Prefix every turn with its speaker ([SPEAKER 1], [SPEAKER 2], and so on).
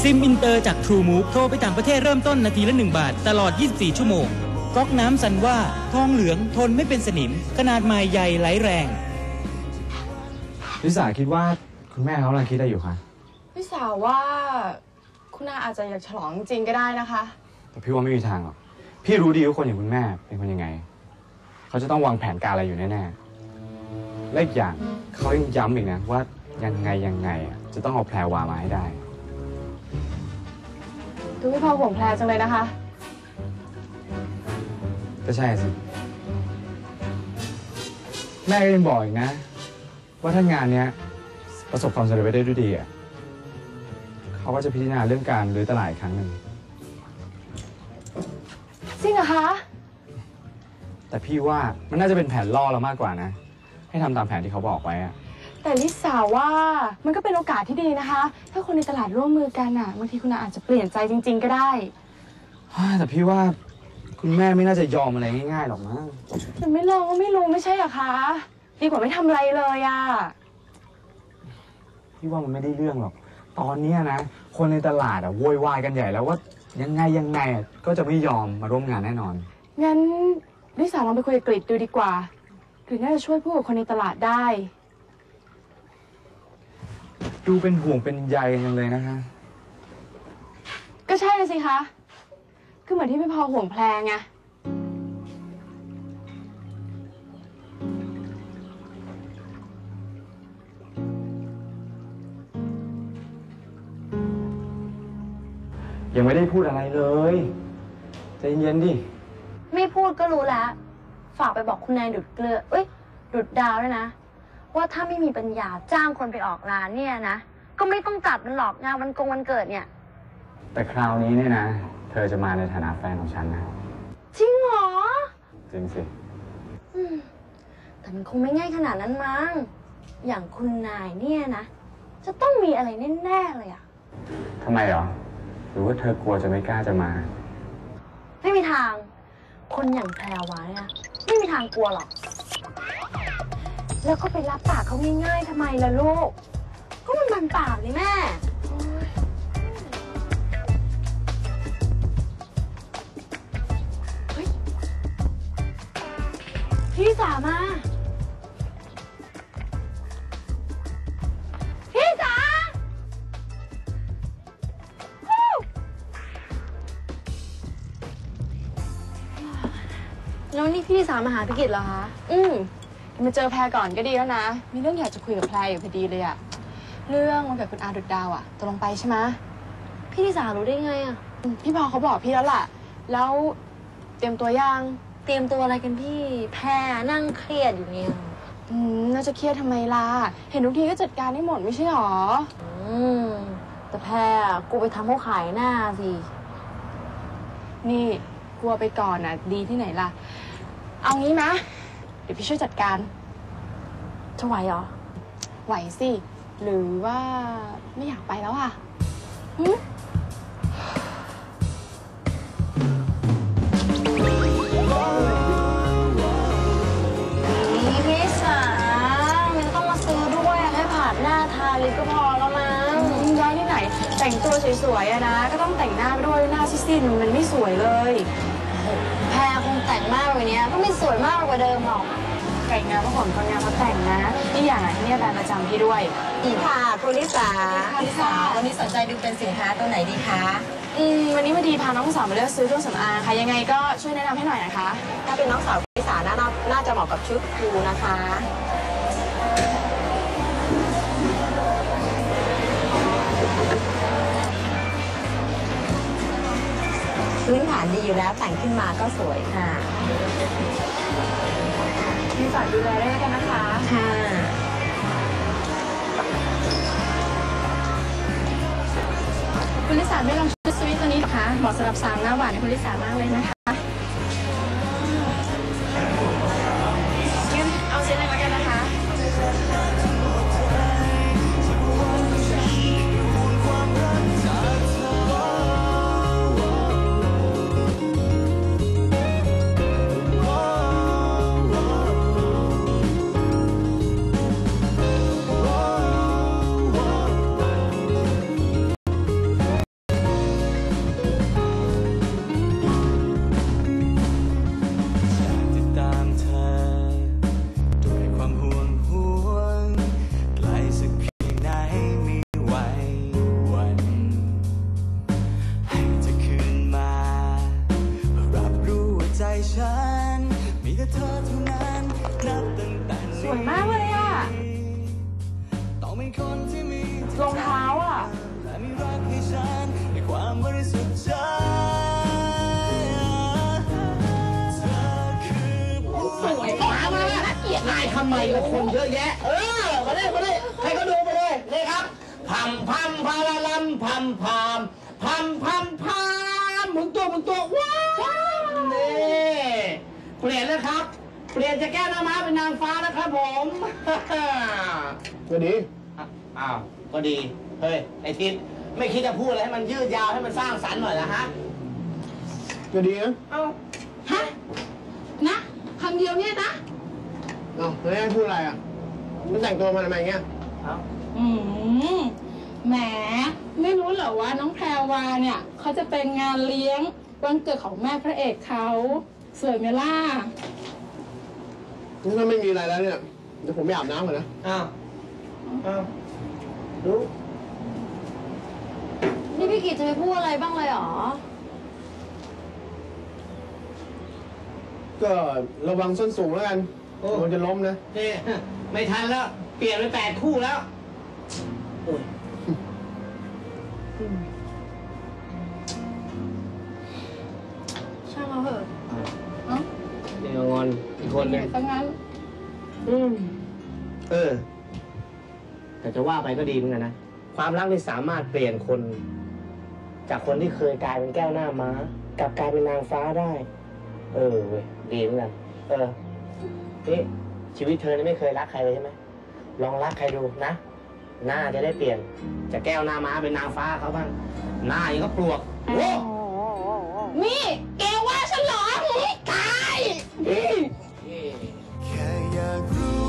[SPEAKER 1] ซิมอินเตอร์จาก True Move โทรไปต่างประเทศเริ่มต้นนาทีละ 1 บาท ตลอด 24 ชั่วโมงก๊อกน้ำสันว่าทองเหลืองทนไม่เป็นสนิม ขนาดใหม่ใหญ่ไหลแรง
[SPEAKER 2] ลิสาคิดว่าคุณแม่เขากำลังคิดอะไรอยู่คะ
[SPEAKER 3] พี่สาวว่า คุณอาอาจจะอยากฉลองจริงๆก็ได้นะคะ
[SPEAKER 2] แต่พี่ว่าไม่มีทางหรอก พี่รู้ดีว่าคนอย่างคุณแม่เป็นคนยังไง เขาจะต้องวางแผนการอะไรอยู่แน่ๆและอีกอย่างเขายังย้ำอีกนะว่ายังไงยังไงอะจะต้องเอาแพรวามาให้ได้
[SPEAKER 3] ดูพี่พอห่วงแพรจังเลยนะคะ
[SPEAKER 2] ก็ใช่สิ แม่ก็ยังบอกอีกนะ ว่าถ้างานเนี้ย ประสบความสำเร็จไปได้ด้วยดีอะเขาก็จะพิจารณาเรื่องการรื้อตลาดอีกครั้งหนึ่ง
[SPEAKER 3] จริงเหรอคะ
[SPEAKER 2] แต่พี่ว่ามันน่าจะเป็นแผนล่อเรามากกว่านะ ให้ทำตามแผนที่เขาบอกไว้อะ
[SPEAKER 3] แต่ลิสาว่ามันก็เป็นโอกาสที่ดีนะคะ ถ้าคนในตลาดร่วมมือกันอะบางทีคุณอาอาจจะเปลี่ยนใจจริง ๆ ก็ได้
[SPEAKER 2] ฮ่าแต่พี่ว่าคุณแม่ไม่น่าจะยอมอะไรง่ายๆหรอกมั้ง
[SPEAKER 3] แต่ไม่ลองก็ไม่รู้ไม่ใช่เหรอคะดีกว่าไม่ทำอะไรเลยอะ
[SPEAKER 2] พี่ว่ามันไม่ได้เรื่องหรอก ตอนเนี้ยนะ คนในตลาดอะโวยวายกันใหญ่แล้วว่ายังไงยังไงอะก็จะไม่ยอมมาร่วมงานแน่นอน
[SPEAKER 3] งั้นลิสาลองไปคุยกับกริดดูดีกว่า กริดน่าจะช่วยพูดกับคนในตลาดได้
[SPEAKER 2] ดูเป็นห่วงเป็นใยจังเลยนะคะ
[SPEAKER 3] ก็ใช่เลยสิคะ คือเหมือนที่พี่พอห่วงแพรไง
[SPEAKER 2] ยังไม่ได้พูดอะไรเลยใจเย็นๆดิ
[SPEAKER 4] ไม่พูดก็รู้แล้ว ฝากไปบอกคุณนายดุดเกลือ เอ้ย ดุดดาวด้วยนะ ว่าถ้าไม่มีปัญญาจ้างคนไปออกร้านเนี่ยนะ ก็ไม่ต้องจัดมันหรอกงานวันกงวันเกิดเนี่ย
[SPEAKER 2] แต่คราวนี้เนี่ยนะ เธอจะมาในฐานะแฟนของฉันนะ
[SPEAKER 4] จริงเหรอ
[SPEAKER 2] จริงสิ
[SPEAKER 4] อืมแต่มันคงไม่ง่ายขนาดนั้นมั้ง อย่างคุณนายเนี่ยนะ จะต้องมีอะไรแน่ๆเลยอะ
[SPEAKER 2] ทำไมเหรอ หรือว่าเธอกลัวจะไม่กล้าจะมา
[SPEAKER 4] ไม่มีทาง คนอย่างแพรวาเนี่ยนะไม่มีทางกลัวหรอก แล้วก็ไปรับปากเขาง่ายๆทำไมล่ะลูก ก็มันบันปากนี่แม่พี่สามา พี่สาฮู้แล้วนี่พี่สามาหาพิกิจเหรอคะ
[SPEAKER 3] อืม มาเจอแพรก่อนก็ดีแล้วนะ มีเรื่องอยากจะคุยกับแพรอยู่พอดีเลยอะเรื่องวันเกิดคุณอาดุดดาวอะตกลงไปใช่ไหม
[SPEAKER 4] พี่สารู้ได้ไงอะ
[SPEAKER 3] อืมพี่พอเขาบอกพี่แล้วล่ะ แล้วเตรียมตัวยัง
[SPEAKER 4] เตรียมตัวอะไรกันพี่ แพรนั่งเครียดอยู่เนี่ย
[SPEAKER 3] อืมน่าจะเครียดทำไมล่ะ เห็นทุกทีก็จัดการได้หมดไม่ใช่หรอ
[SPEAKER 4] อืมแต่แพรอะกูไปทำเขาขายหน้าสิ
[SPEAKER 3] นี่กลัวไปก่อนนะดีที่ไหนล่ะ เอางี้นะ เดี๋ยวพี่ช่วยจัดการ
[SPEAKER 4] จะไหวเหรอ
[SPEAKER 3] ไหวสิ หรือว่าไม่อยากไปแล้วอะหึ
[SPEAKER 4] นี่พี่สาไม่ต้องมาซื้อด้วยอะแค่ผ่านหน้าทาลิปก็พอแล้วมั้ง
[SPEAKER 3] อืมได้ที่ไหน แต่งตัวสวยๆอะนะ ก็ต้องแต่งหน้าไปด้วยหน้าซีดๆมันไม่สวยเลย
[SPEAKER 4] แพรคงแต่งมากกว่านี้ก็ไม่สวยมากกว่าเดิมหรอก
[SPEAKER 3] ไก่งานเพราะผลคนงานเขาแต่งนะนี่อย่างไรที่เนี่ยแบรนด์ประจำพี่ด้วย
[SPEAKER 5] ค่ะคุณลิสา
[SPEAKER 3] ลิสา
[SPEAKER 5] วันนี้สนใจดูเป็นสินค้าตัวไหนดีคะ
[SPEAKER 3] อืมวันนี้พอดีพาน้องสาวมาเลือกซื้อเครื่องสำอางค่ะยังไงก็ช่วยแนะนำให้หน่อยนะคะ
[SPEAKER 5] ถ้าเป็นน้องสาวคุณลิสาน่าน่าจะเหมาะกับชุดครูนะคะ อยู่แล้วแต่งขึ้นมาก็สวยค่ะ
[SPEAKER 3] พี่ฝากดูแลด้วยกันนะคะ
[SPEAKER 5] ค่ะ
[SPEAKER 3] คุณลิสาได้ลองชุดสวิตตัวนี้นะคะเหมาะสำหรับสาวหน้าหวานในคุณลิสามากเลยนะคะ ฉัน มีแต่เธอเท่า
[SPEAKER 6] นั้นนับตั้งแต่สวยมาก
[SPEAKER 3] เลยอะต้อ
[SPEAKER 6] งเป็นคนที่มีรองเท้าอะ
[SPEAKER 3] และมีรักให้ฉันในควา
[SPEAKER 6] มบริสุทธิ์ใจสว
[SPEAKER 7] ยมากมาเกียดนายทำไมกัคนเยอะแยะ เออ มาเลยมาเลยใครก็ดูไปเลยเลยครับพัมพัมพาราลัมพัมพัมพัมพัมพัม เปลี่ยนแล้วครับ เปลี่ยนจากแก้วน้ำม้าเป็นนางฟ้านะครับผม
[SPEAKER 8] ก็ดี
[SPEAKER 7] อ้าว ก็ดี เฮ้ย ไอทิศไม่คิดจะพูดอะไรให้มันยืดยาวให้มันสร้างสรรค์หน่อยนะฮะ
[SPEAKER 8] ก็ดีนะ
[SPEAKER 7] เอ้า
[SPEAKER 3] ฮะ นะคำเดียวเนี่ยนะ
[SPEAKER 8] เอ้าแล้วให้พูดอะไรอะมันแต่งตัวมาทำไมเงี้ย
[SPEAKER 7] เอ้า
[SPEAKER 3] อืมแหม ไม่รู้เหรอว่าน้องแพรวาเนี่ย เขาจะเป็นงานเลี้ยงวันเกิดของแม่พระเอกเขา สวยไหมล่ะ
[SPEAKER 8] ถ้าไม่มีอะไรแล้วเนี่ยเดี๋ยวผมไปอาบน้ำก่อนนะ
[SPEAKER 7] อ้าวอ้าวดู
[SPEAKER 4] นี่พี่กิจจะไปพูดอะไรบ้างเลยเหรอ
[SPEAKER 8] ก็ระวังส้นสูงแล้วกันมันจะล้มนะ
[SPEAKER 7] นี่ ไม่ทันแล้ว เปลี่ยนไปแปดคู่แล้วโอ้ย
[SPEAKER 4] ซะ
[SPEAKER 7] งั้น อืม เออ แต่จะว่าไปก็ดีเหมือนกันนะ ความรักนี่สามารถเปลี่ยนคน จากคนที่เคยกลายเป็นแก้วหน้าม้ากลับกลายเป็นนางฟ้าได้ เออเว้ยดีเหมือนกัน เออนี่ชีวิตเธอนี่ไม่เคยรักใครเลยใช่ไหมลองรักใครดูนะ หน้าจะได้เปลี่ยนจากแก้วหน้าม้าเป็นนางฟ้าเขาบ้าง หน้าอย่งก็ปลวกโอ้
[SPEAKER 9] นี่แกว่าฉันเหรอตาย